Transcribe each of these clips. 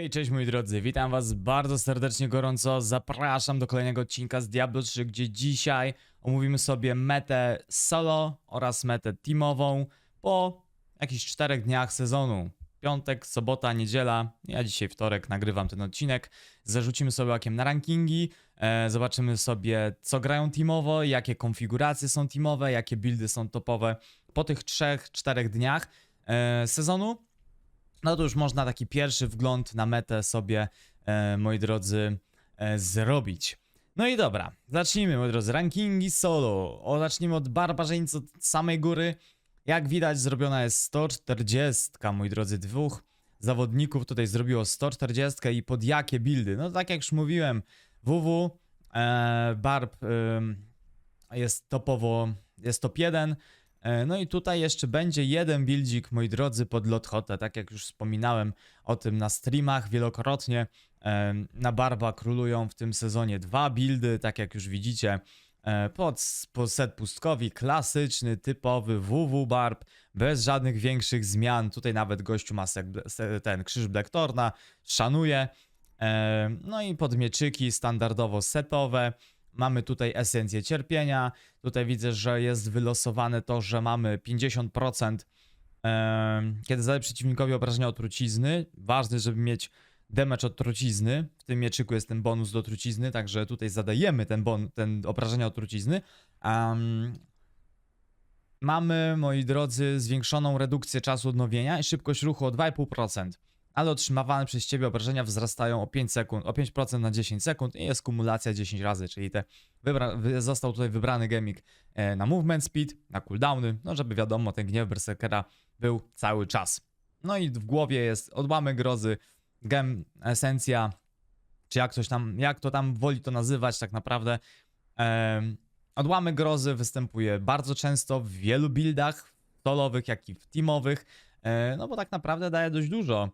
Hej, cześć moi drodzy, witam was bardzo serdecznie, gorąco, zapraszam do kolejnego odcinka z Diablo 3, gdzie dzisiaj omówimy sobie metę solo oraz metę teamową po jakichś czterech dniach sezonu. Piątek, sobota, niedziela, ja dzisiaj wtorek nagrywam ten odcinek, zarzucimy sobie okiem na rankingi, e, zobaczymy sobie co grają teamowo, jakie konfiguracje są teamowe, jakie buildy są topowe po tych trzech, czterech dniach e, sezonu. No to już można taki pierwszy wgląd na metę sobie, e, moi drodzy, e, zrobić. No i dobra, zacznijmy, moi drodzy. Rankingi solo. O, zacznijmy od barbarzyńcy od samej góry. Jak widać, zrobiona jest 140, moi drodzy, dwóch zawodników tutaj zrobiło 140 i pod jakie buildy? No tak jak już mówiłem, WW, e, Barb ym, jest topowo, jest top 1. E, No i tutaj jeszcze będzie jeden buildzik, moi drodzy, pod Lothotę, tak jak już wspominałem o tym na streamach wielokrotnie. e, Na Barba królują w tym sezonie dwa buildy, tak jak już widzicie. e, Pod, pod set pustkowi, klasyczny, typowy WW Barb, bez żadnych większych zmian. Tutaj nawet gościu ma ten krzyż Blacktorna, szanuje. No i podmieczyki standardowo setowe. Mamy tutaj esencję cierpienia. Tutaj widzę, że jest wylosowane to, że mamy 50%, em, kiedy zadaje przeciwnikowi obrażenia od trucizny. Ważne, żeby mieć damage od trucizny. W tym mieczyku jest ten bonus do trucizny, także tutaj zadajemy ten, bon, ten obrażenia od trucizny. Em, mamy, moi drodzy, zwiększoną redukcję czasu odnowienia i szybkość ruchu o 2,5%. Ale otrzymywane przez ciebie obrażenia wzrastają o 5 sekund, o 5% na 10 sekund i jest kumulacja 10 razy, czyli te został tutaj wybrany gemik e, na movement speed, na cooldowny, no żeby wiadomo, ten gniew berserkera był cały czas. No i w głowie jest odłamek grozy, gem, esencja, czy jak ktoś tam, jak to tam woli to nazywać tak naprawdę. Em, odłamek grozy występuje bardzo często w wielu buildach, solowych, jak i w teamowych, e, no bo tak naprawdę daje dość dużo.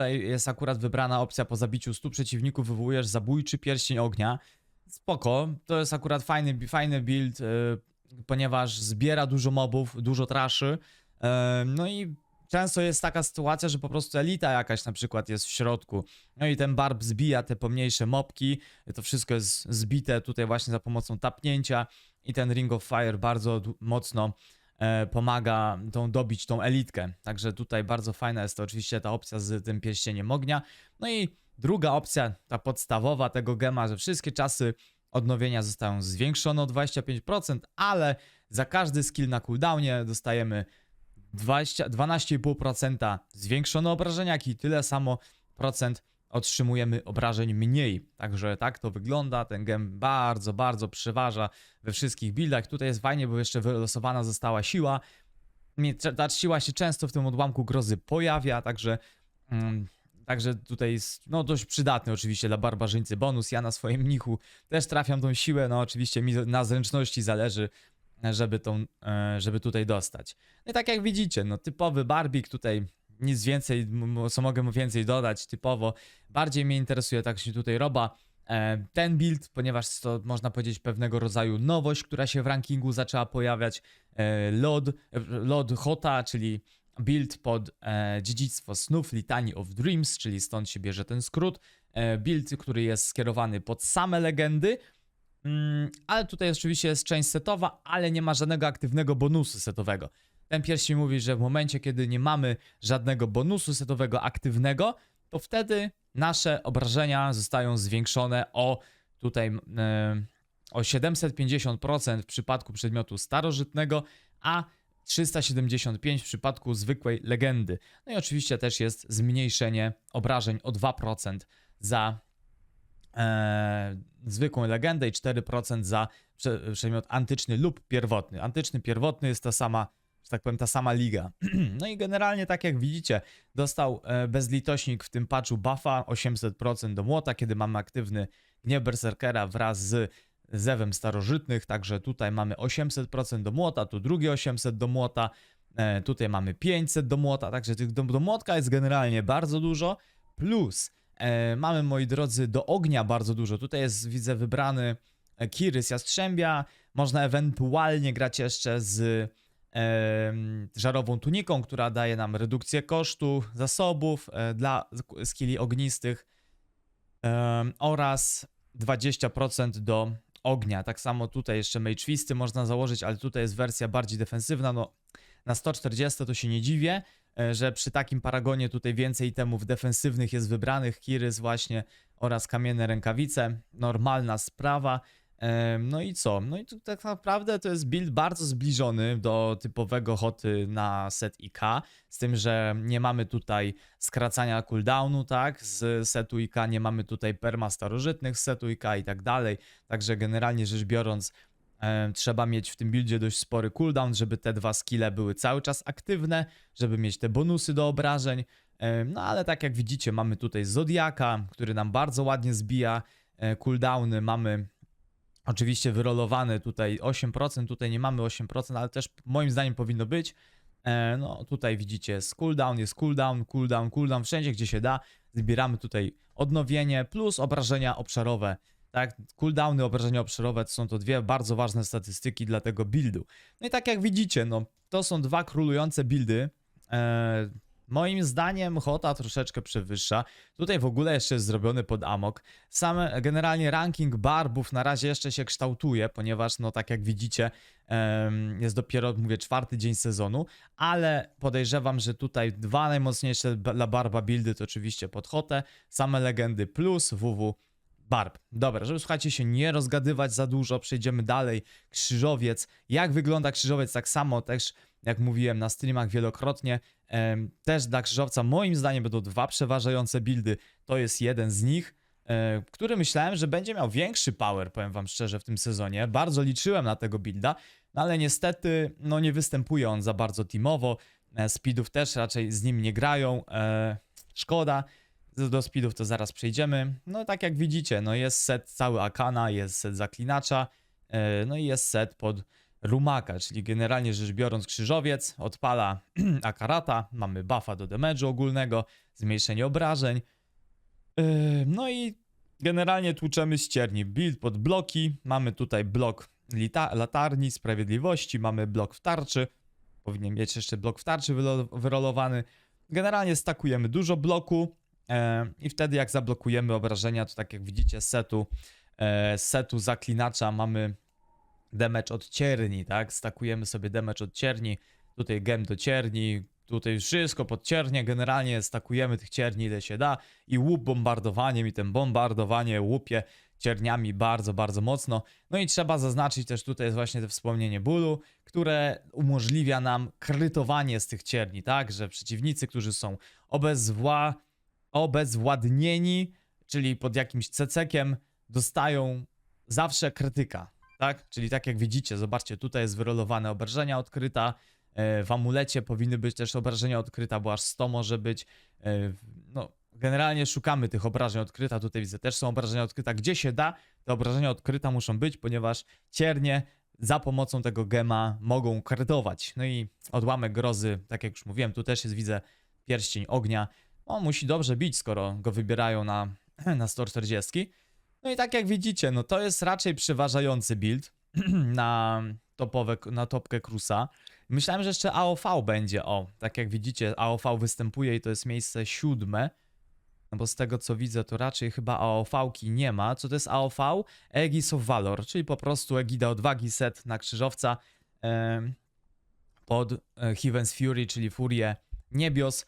Tutaj jest akurat wybrana opcja po zabiciu 100 przeciwników wywołujesz zabójczy pierścień ognia. Spoko, to jest akurat fajny, fajny build, y, ponieważ zbiera dużo mobów, dużo traszy. y, no i często jest taka sytuacja, że po prostu elita jakaś na przykład jest w środku. No i ten barb zbija te pomniejsze mobki. To wszystko jest zbite tutaj właśnie za pomocą tapnięcia. I ten Ring of Fire bardzo mocno pomaga tą dobić tą elitkę. Także tutaj bardzo fajna jest to oczywiście ta opcja z tym pierścieniem ognia. No i druga opcja, ta podstawowa tego gema, że wszystkie czasy odnowienia zostają zwiększone o 25%, ale za każdy skill na cooldownie dostajemy 20, 12,5% zwiększone obrażenia, i tyle samo procent otrzymujemy obrażeń mniej. Także tak to wygląda. Ten gem bardzo, bardzo przeważa we wszystkich buildach. Tutaj jest fajnie, bo jeszcze wylosowana została siła. Ta siła się często w tym odłamku grozy pojawia, także mm, Także tutaj jest no, dość przydatny oczywiście dla barbarzyńcy bonus. Ja na swoim nichu też trafiam tą siłę. No oczywiście mi na zręczności zależy, żeby, tą, e, żeby tutaj dostać. No i tak jak widzicie, no typowy barbik tutaj nic więcej, co mogę mu więcej dodać, typowo. Bardziej mnie interesuje tak się tutaj roba e, ten build, ponieważ to można powiedzieć pewnego rodzaju nowość, która się w rankingu zaczęła pojawiać. E, Lord, e, Lord Hota, czyli build pod e, dziedzictwo snów Litany of Dreams, czyli stąd się bierze ten skrót. Build, który jest skierowany pod same legendy, mm, ale tutaj oczywiście jest część setowa, ale nie ma żadnego aktywnego bonusu setowego. Ten pierścień mówi, że w momencie, kiedy nie mamy żadnego bonusu setowego aktywnego, to wtedy nasze obrażenia zostają zwiększone o tutaj e, o 750% w przypadku przedmiotu starożytnego, a 375 w przypadku zwykłej legendy. No i oczywiście też jest zmniejszenie obrażeń o 2% za e, zwykłą legendę i 4% za prze, przedmiot antyczny lub pierwotny. Antyczny, pierwotny jest ta sama, tak powiem, ta sama liga. no i generalnie, tak jak widzicie, dostał e, bezlitośnik w tym patchu buffa 800% do młota, kiedy mamy aktywny gniew berserkera wraz z zewem starożytnych, także tutaj mamy 800% do młota, tu drugie 800 do młota, e, tutaj mamy 500 do młota, także tych do, do młotka jest generalnie bardzo dużo, plus e, mamy, moi drodzy, do ognia bardzo dużo, tutaj jest, widzę, wybrany Kirys Jastrzębia, można ewentualnie grać jeszcze z żarową tuniką, która daje nam redukcję kosztu zasobów e, dla sk- skilli ognistych oraz 20% do ognia. Tak samo tutaj jeszcze Mage Fisty można założyć, ale tutaj jest wersja bardziej defensywna. No, na 140 to się nie dziwię, e, że przy takim paragonie tutaj więcej itemów defensywnych jest wybranych, Kirys właśnie oraz kamienne rękawice. Normalna sprawa. No i co? No i tu tak naprawdę to jest build bardzo zbliżony do typowego hoty na set IK, z tym, że nie mamy tutaj skracania cooldownu, tak, z setu IK, nie mamy tutaj perma starożytnych z setu IK i tak dalej, także generalnie rzecz biorąc trzeba mieć w tym buildzie dość spory cooldown, żeby te dwa skille były cały czas aktywne, żeby mieć te bonusy do obrażeń, no ale tak jak widzicie mamy tutaj Zodiaka, który nam bardzo ładnie zbija e, cooldowny, mamy Oczywiście wyrolowane tutaj 8%, tutaj nie mamy 8%, ale też moim zdaniem powinno być. E, no tutaj widzicie jest cooldown, jest cooldown, cooldown, cooldown, wszędzie gdzie się da. Zbieramy tutaj odnowienie plus obrażenia obszarowe. Tak, cooldowny, obrażenia obszarowe to są to dwie bardzo ważne statystyki dla tego buildu. No i tak jak widzicie, no to są dwa królujące buildy. E, moim zdaniem Hota troszeczkę przewyższa. Tutaj w ogóle jeszcze jest zrobiony pod amok. Sam generalnie ranking barbów na razie jeszcze się kształtuje, ponieważ no tak jak widzicie jest dopiero, mówię, czwarty dzień sezonu, ale podejrzewam, że tutaj dwa najmocniejsze dla barba buildy to oczywiście pod Hotę, same legendy plus WW Barb. Dobra, żeby słuchajcie się nie rozgadywać za dużo, przejdziemy dalej. Krzyżowiec. Jak wygląda krzyżowiec? Tak samo też, jak mówiłem na streamach wielokrotnie, też dla krzyżowca moim zdaniem będą dwa przeważające buildy. To jest jeden z nich, e, który myślałem, że będzie miał większy power, powiem wam szczerze, w tym sezonie. Bardzo liczyłem na tego builda, no ale niestety no nie występuje on za bardzo teamowo. E, Speedów też raczej z nim nie grają. E, szkoda. Do speedów to zaraz przejdziemy. No tak jak widzicie, no jest set cały Akana, jest set zaklinacza, e, no i jest set pod Rumaka, czyli generalnie rzecz biorąc krzyżowiec odpala Akarata, mamy buffa do damage'u ogólnego, zmniejszenie obrażeń, Yy, no i generalnie tłuczemy ścierni. Build pod bloki. Mamy tutaj blok latarni, sprawiedliwości, mamy blok w tarczy. Powinien mieć jeszcze blok w tarczy wyrolowany. Generalnie stakujemy dużo bloku e, i wtedy jak zablokujemy obrażenia, to tak jak widzicie setu, e, setu zaklinacza mamy damage od cierni, tak? Stakujemy sobie damage od cierni, tutaj gem do cierni, tutaj wszystko pod ciernie, generalnie stakujemy tych cierni ile się da i łup bombardowaniem i ten bombardowanie łupie cierniami bardzo, bardzo mocno. No i trzeba zaznaczyć też tutaj jest właśnie to wspomnienie bólu, które umożliwia nam krytowanie z tych cierni, tak? Że przeciwnicy, którzy są obezwła, obezwładnieni, czyli pod jakimś cecekiem, dostają zawsze krytyka, tak? Czyli tak jak widzicie, zobaczcie, tutaj jest wyrolowane obrażenia odkryta, e, w amulecie powinny być też obrażenia odkryta, bo aż 100 może być. e, No, generalnie szukamy tych obrażeń odkryta, tutaj widzę też są obrażenia odkryta, gdzie się da, te obrażenia odkryta muszą być, ponieważ ciernie za pomocą tego gema mogą krytować. No i odłamek grozy, tak jak już mówiłem, tu też jest, widzę, pierścień ognia. On musi dobrze bić, skoro go wybierają na, na 140. No i tak jak widzicie, no to jest raczej przeważający build na, topowe, na topkę Krusa. Myślałem, że jeszcze AOV będzie, o, tak jak widzicie, AOV występuje i to jest miejsce siódme. No bo z tego co widzę, to raczej chyba AOV-ki nie ma. Co to jest AOV? Aegis of Valor, czyli po prostu Egida Odwagi set na krzyżowca pod e, Heaven's Fury, czyli Furię Niebios.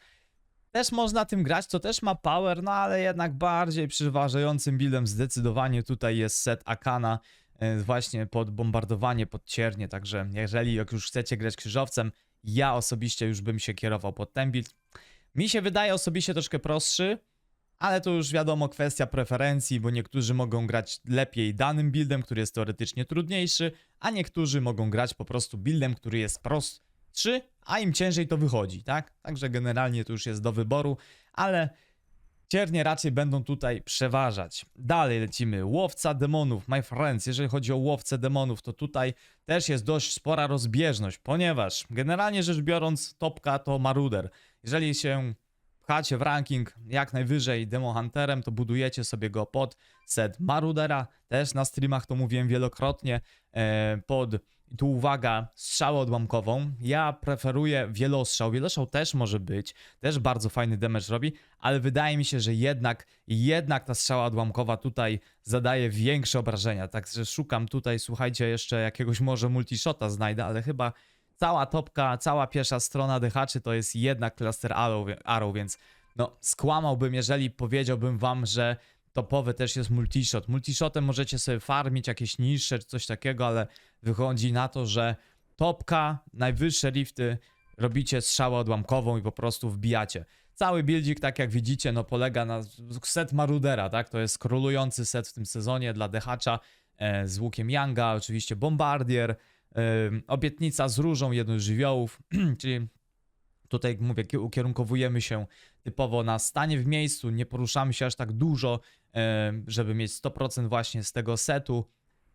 Też można tym grać, to też ma power, no ale jednak bardziej przeważającym buildem zdecydowanie tutaj jest set Akana e, właśnie pod bombardowanie, pod ciernie, także jeżeli jak już chcecie grać krzyżowcem, ja osobiście już bym się kierował pod ten build. Mi się wydaje osobiście troszkę prostszy, ale to już wiadomo kwestia preferencji, bo niektórzy mogą grać lepiej danym buildem, który jest teoretycznie trudniejszy, a niektórzy mogą grać po prostu buildem, który jest prostszy, a im ciężej to wychodzi, tak? Także generalnie to już jest do wyboru, ale ciernie raczej będą tutaj przeważać. Dalej lecimy. Łowca demonów, my friends. Jeżeli chodzi o łowcę demonów, to tutaj też jest dość spora rozbieżność, ponieważ generalnie rzecz biorąc, topka to maruder. Jeżeli się pchacie w ranking jak najwyżej Demo Hunterem, to budujecie sobie go pod set Marudera, też na streamach to mówiłem wielokrotnie, e, pod, tu uwaga, strzałę odłamkową. Ja preferuję wielostrzał, wielostrzał też może być, też bardzo fajny damage robi, ale wydaje mi się, że jednak, jednak ta strzała odłamkowa tutaj zadaje większe obrażenia, także szukam tutaj, słuchajcie, jeszcze jakiegoś może multishota znajdę, ale chyba cała topka, cała pierwsza strona dychaczy to jest jednak cluster arrow, arrow, więc no skłamałbym, jeżeli powiedziałbym wam, że topowy też jest multishot. Multishotem możecie sobie farmić jakieś niższe czy coś takiego, ale wychodzi na to, że topka, najwyższe lifty robicie strzałę odłamkową i po prostu wbijacie. Cały buildzik, tak jak widzicie, no polega na set Marudera, tak? To jest królujący set w tym sezonie dla Dehacza e, z łukiem Yanga, oczywiście Bombardier, e, obietnica z różą, z żywiołów, czyli tutaj mówię, ki- ukierunkowujemy się typowo na stanie w miejscu, nie poruszamy się aż tak dużo, żeby mieć 100% właśnie z tego setu.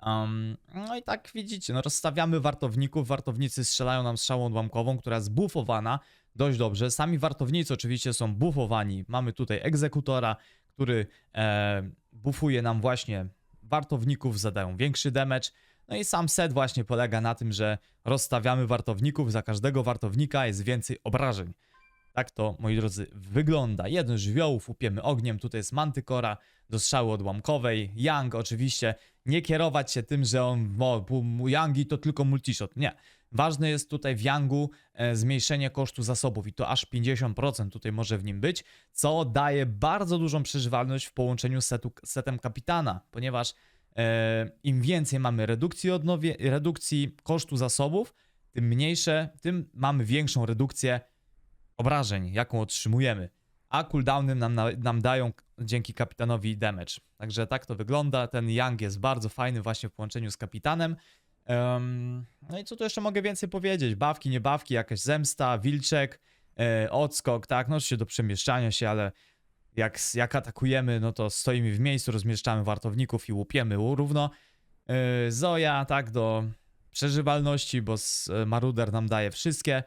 Um, no i tak widzicie, no rozstawiamy wartowników, wartownicy strzelają nam strzałą odłamkową, która jest buffowana dość dobrze. Sami wartownicy oczywiście są buffowani. Mamy tutaj egzekutora, który e, buffuje nam właśnie wartowników, zadają większy damage. No i sam set właśnie polega na tym, że rozstawiamy wartowników, za każdego wartownika jest więcej obrażeń. Tak to, moi drodzy, wygląda. Jeden żywiołów upiemy ogniem, tutaj jest mantykora do strzały odłamkowej. Yang oczywiście, nie kierować się tym, że on, o, pu- Yangi to tylko multishot. Nie. Ważne jest tutaj w Yangu e, zmniejszenie kosztu zasobów i to aż 50% tutaj może w nim być, co daje bardzo dużą przeżywalność w połączeniu setu, setem kapitana, ponieważ im więcej mamy redukcji, odnowie, redukcji kosztu zasobów, tym mniejsze, tym mamy większą redukcję obrażeń, jaką otrzymujemy. A cooldowny nam, na- nam dają dzięki kapitanowi damage. Także tak to wygląda. Ten Young jest bardzo fajny właśnie w połączeniu z kapitanem. Em, no i co tu jeszcze mogę więcej powiedzieć? Bawki, niebawki, jakaś zemsta, wilczek, e, odskok, tak, no oczywiście do przemieszczania się, ale jak, jak atakujemy, no to stoimy w miejscu, rozmieszczamy wartowników i łupiemy równo. E, Zoja, tak, do przeżywalności, bo e, Maruder nam daje wszystkie,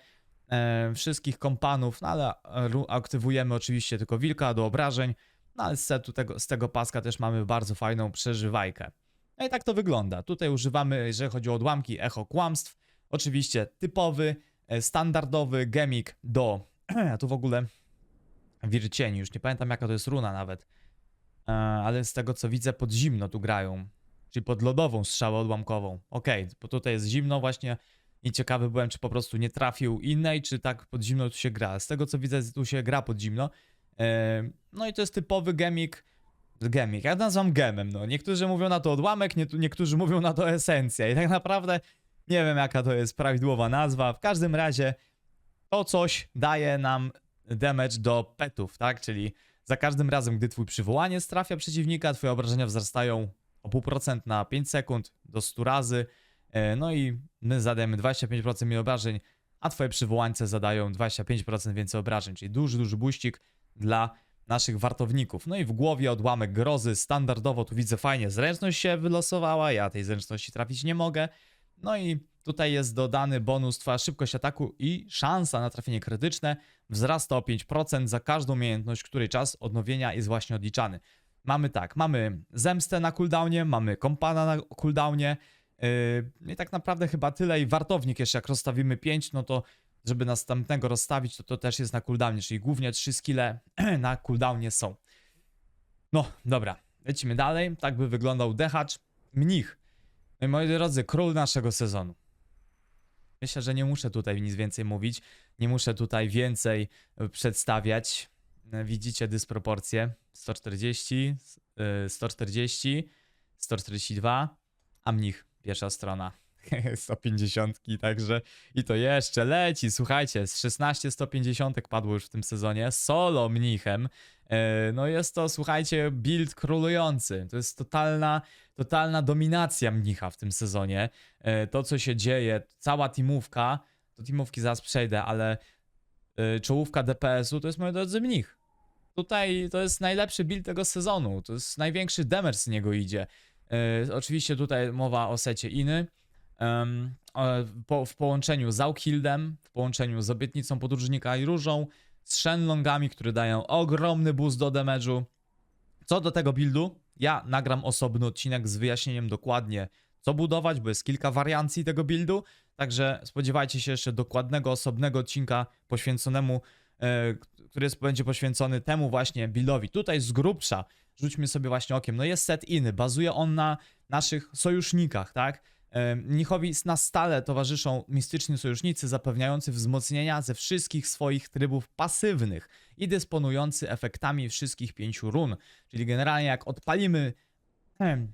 e, wszystkich kompanów, no ale e, aktywujemy oczywiście tylko wilka do obrażeń, no ale z, setu tego, z tego paska też mamy bardzo fajną przeżywajkę. No i tak to wygląda. Tutaj używamy, jeżeli chodzi o odłamki, echo kłamstw. Oczywiście typowy, e, standardowy gemik do. A tu w ogóle wircieni, już nie pamiętam jaka to jest runa nawet. E, Ale z tego co widzę, pod zimno tu grają. Czyli pod lodową strzałę odłamkową. Okej, bo tutaj jest zimno właśnie i ciekawy byłem, czy po prostu nie trafił innej, czy tak pod zimno tu się gra. Z tego co widzę, tu się gra pod zimno. E, No i to jest typowy gemik. Gemik, ja nazywam gemem, no. Niektórzy mówią na to odłamek, nie, niektórzy mówią na to esencja i tak naprawdę nie wiem jaka to jest prawidłowa nazwa. W każdym razie to coś daje nam damage do petów, tak? Czyli za każdym razem, gdy twój przywołanie trafia przeciwnika, twoje obrażenia wzrastają o 0,5% na 5 sekund do 100 razy. E, No i my zadajemy 25% mniej obrażeń, a twoje przywołańce zadają 25% więcej obrażeń, czyli duży, duży buścik dla naszych wartowników. No i w głowie odłamek grozy, standardowo tu widzę fajnie, zręczność się wylosowała, ja tej zręczności trafić nie mogę. No i tutaj jest dodany bonus trwa szybkość ataku i szansa na trafienie krytyczne wzrasta o 5% za każdą umiejętność, której czas odnowienia jest właśnie odliczany. Mamy tak, mamy zemstę na cooldownie, mamy kompana na cooldownie yy, i tak naprawdę chyba tyle i wartownik jeszcze jak rozstawimy 5, no to żeby następnego rozstawić, to to też jest na cooldownie, czyli głównie 3 skille na cooldownie są. No, dobra, lecimy dalej. Tak by wyglądał dehacz. Mnich. No i moi drodzy, król naszego sezonu. Myślę, że nie muszę tutaj nic więcej mówić. Nie muszę tutaj więcej e, przedstawiać. E, Widzicie dysproporcje. 140, e, 140, 142, a mnich pierwsza strona. 150, także i to jeszcze leci. Słuchajcie, z 16 150 padło już w tym sezonie. Solo mnichem. E, No jest to, słuchajcie, build królujący. To jest totalna, totalna dominacja mnicha w tym sezonie. E, To, co się dzieje, cała teamówka, do teamówki zaraz przejdę, ale e, czołówka DPS-u to jest, moi drodzy, mnich. Tutaj to jest najlepszy build tego sezonu. To jest największy damage z niego idzie. Oczywiście tutaj mowa o secie Iny. E, w połączeniu z Aukhildem, w połączeniu z obietnicą podróżnika i różą, z Shenlongami, które dają ogromny boost do damage'u. Co do tego buildu, ja nagram osobny odcinek z wyjaśnieniem dokładnie, co budować, bo jest kilka wariancji tego buildu. Także spodziewajcie się jeszcze dokładnego, osobnego odcinka poświęconemu, e, który jest, będzie poświęcony temu właśnie buildowi. Tutaj z grubsza rzućmy sobie właśnie okiem. No jest set inny, bazuje on na naszych sojusznikach, tak? E, Nichowi na stale towarzyszą mistyczni sojusznicy zapewniający wzmocnienia ze wszystkich swoich trybów pasywnych i dysponujący efektami wszystkich pięciu run. Czyli generalnie jak odpalimy em,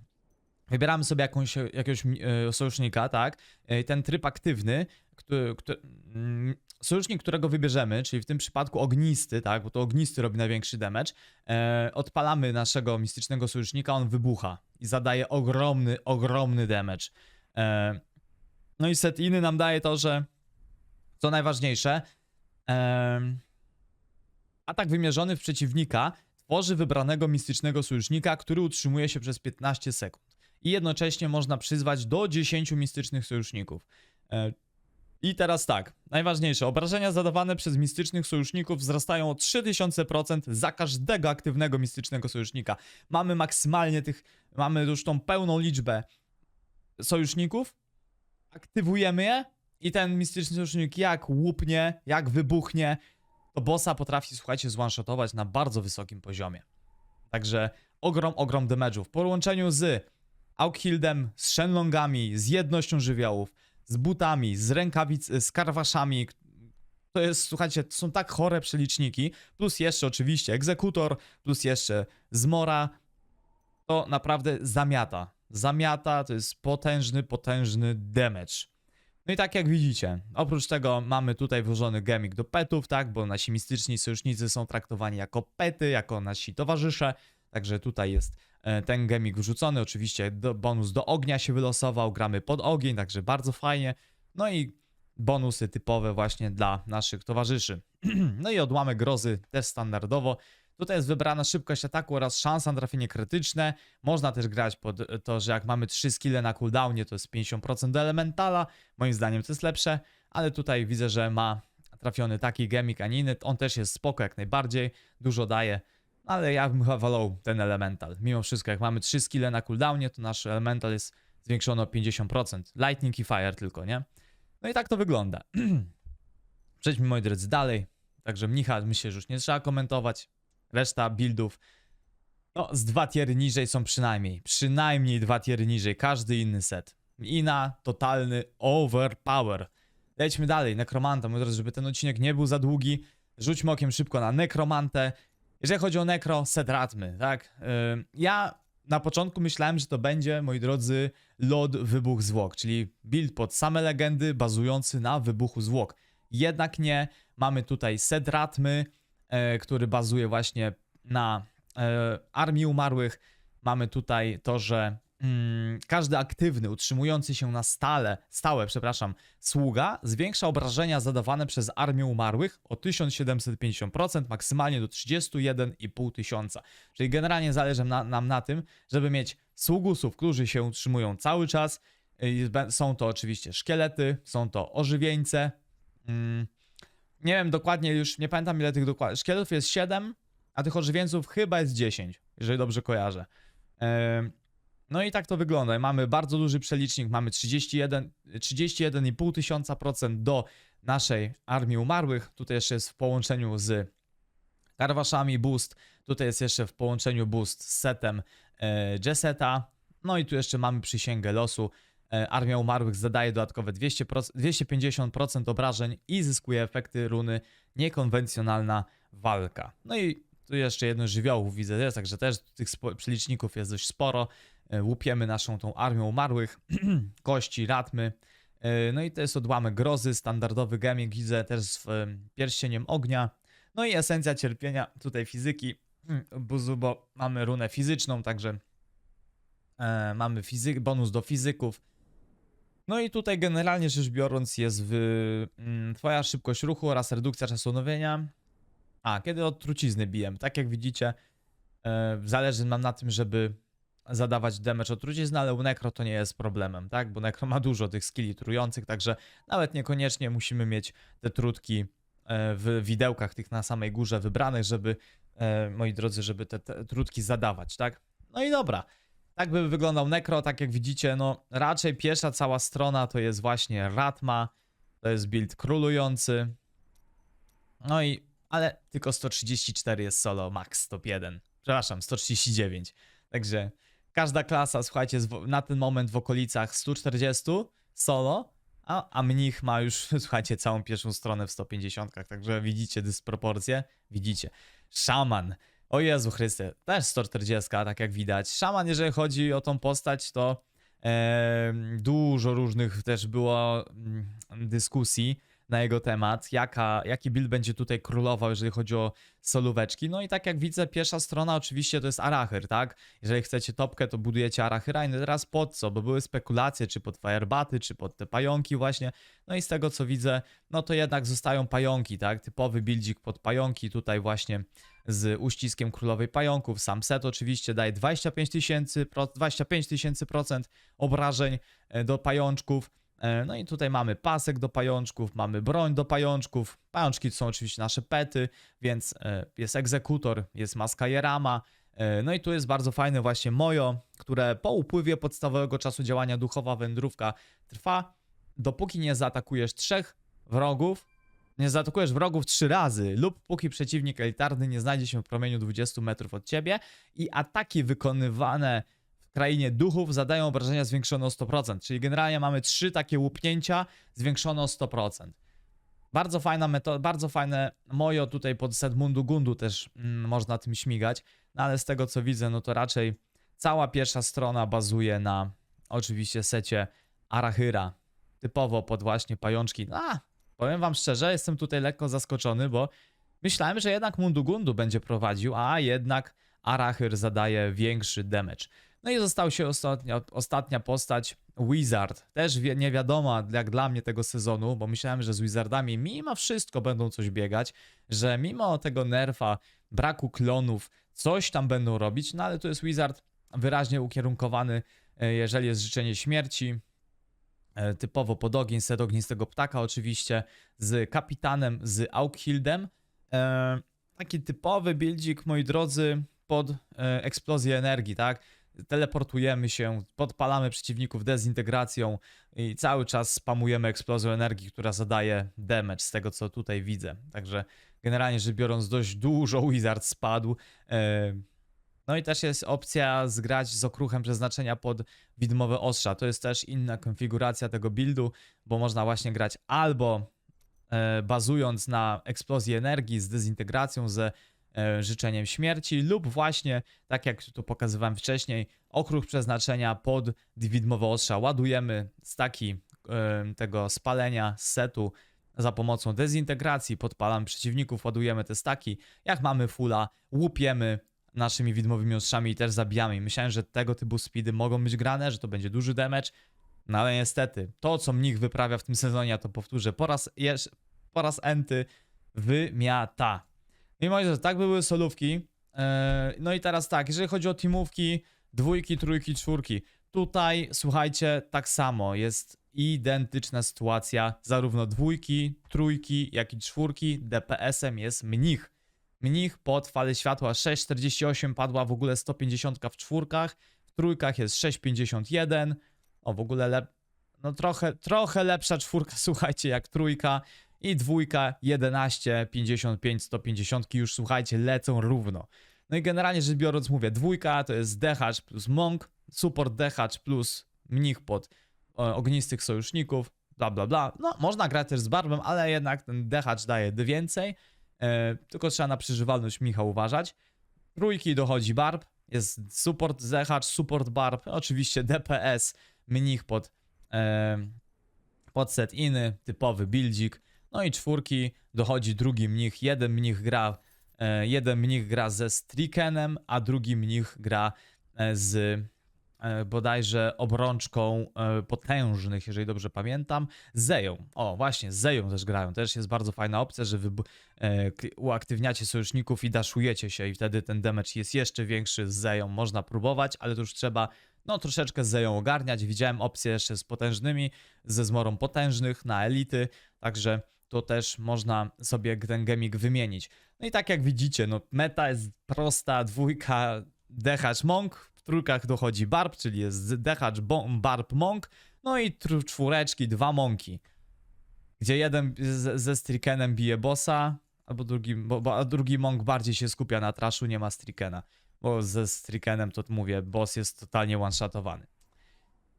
wybieramy sobie jakąś, jakiegoś e, sojusznika, tak? E, Ten tryb aktywny, który, który, mm, sojusznik, którego wybierzemy, czyli w tym przypadku ognisty, tak? Bo to ognisty robi największy damage. E, odpalamy naszego mistycznego sojusznika, on wybucha i zadaje ogromny, ogromny damage. E, no i set inny nam daje to, że co najważniejsze, em, atak wymierzony w przeciwnika tworzy wybranego mistycznego sojusznika, który utrzymuje się przez 15 sekund. I jednocześnie można przyzwać do 10 mistycznych sojuszników. E, I teraz tak, najważniejsze, obrażenia zadawane przez mistycznych sojuszników wzrastają o 3000% za każdego aktywnego mistycznego sojusznika. Mamy maksymalnie tych, mamy już tą pełną liczbę sojuszników, aktywujemy je i ten mistyczny sojusznik jak łupnie, jak wybuchnie, to bossa potrafi, słuchajcie, zwanshotować na bardzo wysokim poziomie. Także ogrom, ogrom damage'u. W połączeniu z Aukhildem, z Shenlongami, z jednością żywiołów, z butami, z rękawic, z karwaszami. To jest, słuchajcie, to są tak chore przeliczniki. Plus jeszcze oczywiście egzekutor, plus jeszcze zmora. To naprawdę zamiata. Zamiata to jest potężny, potężny damage. No i tak jak widzicie, oprócz tego mamy tutaj włożony gemik do petów, tak, bo nasi mistyczni sojusznicy są traktowani jako pety, jako nasi towarzysze, także tutaj jest e, ten gemik wrzucony, oczywiście do, bonus do ognia się wylosował, gramy pod ogień, także bardzo fajnie, no i bonusy typowe właśnie dla naszych towarzyszy. no i odłamek grozy też standardowo, Tutaj jest wybrana szybkość ataku oraz szansa na trafienie krytyczne. Można też grać pod to, że jak mamy 3 skille na cooldownie, to jest 50% do elementala. Moim zdaniem to jest lepsze, ale tutaj widzę, że ma trafiony taki gemik, a nie inny. On też jest spoko jak najbardziej, dużo daje, ale ja bym chyba wolał ten elemental. Mimo wszystko, jak mamy 3 skille na cooldownie, to nasz elemental jest zwiększony o 50%. Lightning i fire tylko, nie? No i tak to wygląda. Przejdźmy, moi drodzy, dalej. Także mnicha myślę, że już nie trzeba komentować. Reszta buildów, no z dwa tiery niżej są przynajmniej. Przynajmniej dwa tiery niżej, każdy inny set. Ina, totalny overpower. Lećmy dalej, Nekromanta, moi drodzy, żeby ten odcinek nie był za długi. Rzućmy okiem szybko na Nekromantę. Jeżeli chodzi o Nekro, set Ratmy, tak? Ja na początku myślałem, że to będzie, moi drodzy, Lord Wybuch Zwłok, czyli build pod same legendy bazujący na wybuchu zwłok. Jednak nie, mamy tutaj set Ratmy, który bazuje właśnie na e, armii umarłych. Mamy tutaj to, że mm, każdy aktywny, utrzymujący się na stale, stałe, przepraszam, sługa zwiększa obrażenia zadawane przez armię umarłych o 1750%, maksymalnie do 31,5 tysiąca. Czyli generalnie zależy na, nam na tym, żeby mieć sługusów, którzy się utrzymują cały czas. Są to oczywiście szkielety, są to ożywieńce. Nie wiem dokładnie, już nie pamiętam ile tych dokładnie. Szkieletów jest 7, a tych ożywieńców chyba jest 10, jeżeli dobrze kojarzę. No i tak to wygląda. Mamy bardzo duży przelicznik, mamy 31 31,5 tysiąca procent do naszej armii umarłych. Tutaj jeszcze jest w połączeniu z karwaszami boost. Tutaj jest jeszcze w połączeniu boost z setem e, Jesseta. No i tu jeszcze mamy przysięgę losu. E, Armia Umarłych zadaje dodatkowe 200%, 250% obrażeń i zyskuje efekty runy niekonwencjonalna walka. No i tu jeszcze jedno żywiołów widzę, jest, także też tych przeliczników jest dość sporo. E, Łupiemy naszą tą Armią Umarłych, kości, ratmy. E, No i to jest odłamek grozy, standardowy gaming, widzę też z pierścieniem ognia. No i esencja cierpienia, tutaj fizyki, buzu, bo mamy runę fizyczną, także mamy fizyk, bonus do fizyków. No i tutaj generalnie rzecz biorąc jest w, mm, twoja szybkość ruchu oraz redukcja czasu odnowienia. A, kiedy od trucizny bijem. Tak jak widzicie, e, zależy nam na tym, żeby zadawać damage od trucizny, ale u Necro to nie jest problemem, tak? Bo Necro ma dużo tych skilli trujących, także nawet niekoniecznie musimy mieć te trutki w widełkach tych na samej górze wybranych, żeby, e, moi drodzy, żeby te, te trutki zadawać, tak? No i dobra. Tak by wyglądał Necro, tak jak widzicie, no raczej pierwsza cała strona to jest właśnie Ratma, to jest build królujący. No i, ale tylko 134 jest solo, max top 1. Przepraszam, 139. Także każda klasa, słuchajcie, na ten moment w okolicach 140 solo, a, a mnich ma już, słuchajcie, całą pierwszą stronę w 150, także widzicie dysproporcje? Widzicie. Szaman. O Jezu Chryste, też 140, tak jak widać. Szaman, jeżeli chodzi o tą postać, to em, dużo różnych też było mm, dyskusji na jego temat, jaka, jaki build będzie tutaj królował, jeżeli chodzi o solóweczki. No i tak jak widzę, pierwsza strona oczywiście to jest Arachyr, tak? Jeżeli chcecie topkę, to budujecie Arachyra i teraz pod co? Bo były spekulacje, czy pod Firebaty, czy pod te pająki właśnie. No i z tego co widzę, no to jednak zostają pająki, tak? Typowy buildzik pod pająki tutaj właśnie z uściskiem królowej pająków. Sam set oczywiście daje 25 tysięcy, 25 tysięcy procent obrażeń e, do pajączków. E, No i tutaj mamy pasek do pajączków, mamy broń do pajączków. Pajączki to są oczywiście nasze pety, więc e, jest egzekutor, jest maska Jerama. No i tu jest bardzo fajne właśnie Mojo, które po upływie podstawowego czasu działania duchowa wędrówka trwa, dopóki nie zaatakujesz trzech wrogów, nie zaatakujesz wrogów trzy razy lub póki przeciwnik elitarny nie znajdzie się w promieniu 20 metrów od ciebie i ataki wykonywane w krainie duchów zadają obrażenia zwiększone o 100%, czyli generalnie mamy trzy takie łupnięcia zwiększone o 100%. Bardzo fajna metoda, bardzo fajne mojo tutaj pod set Mundu Gundu też mm, można tym śmigać, no ale z tego co widzę, no to raczej cała pierwsza strona bazuje na oczywiście secie Arachyra, typowo pod właśnie pajączki. A, powiem wam szczerze, jestem tutaj lekko zaskoczony, bo myślałem, że jednak Mundu Gundu będzie prowadził, a jednak Arachyr zadaje większy damage. No i został się ostatnia, ostatnia postać, Wizard. Też wie, nie wiadoma jak dla mnie tego sezonu, bo myślałem, że z Wizardami mimo wszystko będą coś biegać, że mimo tego nerfa, braku klonów, coś tam będą robić, no ale tu jest Wizard wyraźnie ukierunkowany, e, jeżeli jest życzenie śmierci, typowo pod ogień, set ognistego ptaka oczywiście, z kapitanem, z Aukhildem. E, taki typowy buildzik, moi drodzy, pod e, eksplozję energii, tak? Teleportujemy się, podpalamy przeciwników dezintegracją i cały czas spamujemy eksplozją energii, która zadaje damage z tego, co tutaj widzę. Także generalnie rzecz biorąc, dość dużo Wizard spadł. E, no i też jest opcja zgrać z okruchem przeznaczenia pod widmowe ostrza. To jest też inna konfiguracja tego buildu, bo można właśnie grać albo e, bazując na eksplozji energii z dezintegracją, ze e, życzeniem śmierci, lub właśnie, tak jak tu pokazywałem wcześniej, okruch przeznaczenia pod widmowe ostrza. Ładujemy staki e, tego spalenia z setu za pomocą dezintegracji, podpalamy przeciwników, ładujemy te staki. Jak mamy fulla, łupiemy naszymi widmowymi ostrzami i też zabijamy. I myślałem, że tego typu speedy mogą być grane, że to będzie duży damage. No ale niestety, to co mnich wyprawia w tym sezonie, ja to powtórzę, po raz, jeż, po raz enty wymiata. Mimo, że tak były solówki. Yy, no i teraz tak, jeżeli chodzi o teamówki, dwójki, trójki, czwórki. Tutaj, słuchajcie, tak samo jest identyczna sytuacja. Zarówno dwójki, trójki, jak i czwórki. DPS-em jest mnich. Mnich pod falę światła 6,48 padła w ogóle 150 w czwórkach. W trójkach jest 6,51. O, w ogóle lep... no trochę, trochę lepsza czwórka, słuchajcie, jak trójka. I dwójka 11, 55, 150 już słuchajcie, lecą równo. No i generalnie rzecz biorąc mówię, dwójka to jest DH plus Monk, support DH plus mnich pod e, ognistych sojuszników, bla bla bla. No można grać też z barbem, ale jednak ten DH daje więcej. E, tylko trzeba na przeżywalność Micha uważać. Trójki dochodzi barb, jest support ZH, support barb, oczywiście DPS, mnich pod, e, pod set iny, typowy buildzik. No i czwórki dochodzi drugi mnich, jeden mnich gra, e, jeden mnich gra ze Strikenem, a drugi mnich gra e, z bodajże obrączką e, potężnych, jeżeli dobrze pamiętam, Zeją. O, właśnie, Zeją też grają. Też jest bardzo fajna opcja, że wy e, uaktywniacie sojuszników i daszujecie się i wtedy ten damage jest jeszcze większy z Zeją. Można próbować, ale to już trzeba no troszeczkę z Zeją ogarniać. Widziałem opcje jeszcze z potężnymi, ze zmorą potężnych na elity, także to też można sobie ten gemik wymienić. No i tak jak widzicie, no meta jest prosta, dwójka Dehacz Monk, w trójkach dochodzi Barb, czyli jest Dehacz Bo- Barb Monk, no i czwóreczki, dwa Monki, gdzie jeden ze Strikenem bije bossa, albo drugi, bo, bo, a drugi Monk bardziej się skupia na trashu, nie ma Strikena, bo ze Strikenem to mówię, boss jest totalnie one-shotowany.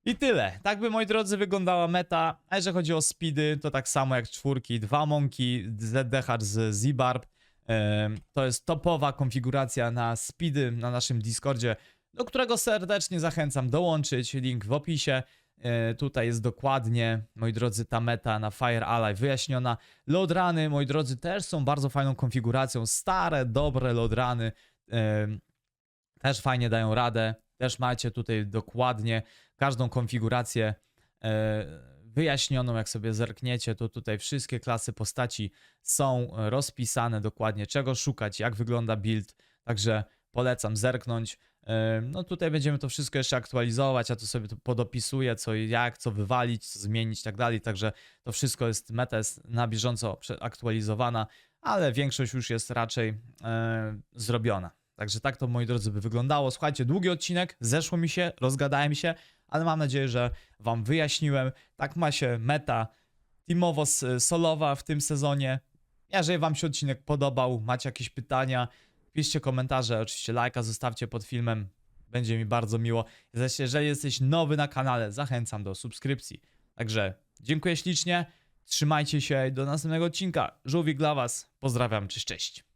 I tyle. Tak by, moi drodzy, wyglądała meta. A jeżeli chodzi o speedy, to tak samo jak czwórki, dwa monki, ZDH z Z-Barb. Em, To jest topowa konfiguracja na speedy na naszym Discordzie, do którego serdecznie zachęcam dołączyć. Link w opisie. E, Tutaj jest dokładnie, moi drodzy, ta meta na Fire Ally wyjaśniona. Loadrany, moi drodzy, też są bardzo fajną konfiguracją. Stare, dobre loadrany em, też fajnie dają radę. Też macie tutaj dokładnie każdą konfigurację e, wyjaśnioną. Jak sobie zerkniecie, to tutaj wszystkie klasy postaci są e, rozpisane dokładnie, czego szukać, jak wygląda build. Także polecam zerknąć. No tutaj będziemy to wszystko jeszcze aktualizować, ja to sobie tu podopisuję, co i jak, co wywalić, co zmienić i tak dalej. Także to wszystko jest, meta jest na bieżąco aktualizowana, ale większość już jest raczej e, zrobiona. Także tak to, moi drodzy, by wyglądało. Słuchajcie, długi odcinek, zeszło mi się, rozgadałem się, ale mam nadzieję, że wam wyjaśniłem. Tak ma się meta teamowo-solowa w tym sezonie. Jeżeli wam się odcinek podobał, macie jakieś pytania, piszcie komentarze, oczywiście lajka zostawcie pod filmem, będzie mi bardzo miło. Jeżeli jesteś nowy na kanale, zachęcam do subskrypcji. Także dziękuję ślicznie, trzymajcie się do następnego odcinka. Żółwik dla was, pozdrawiam, cześć, cześć.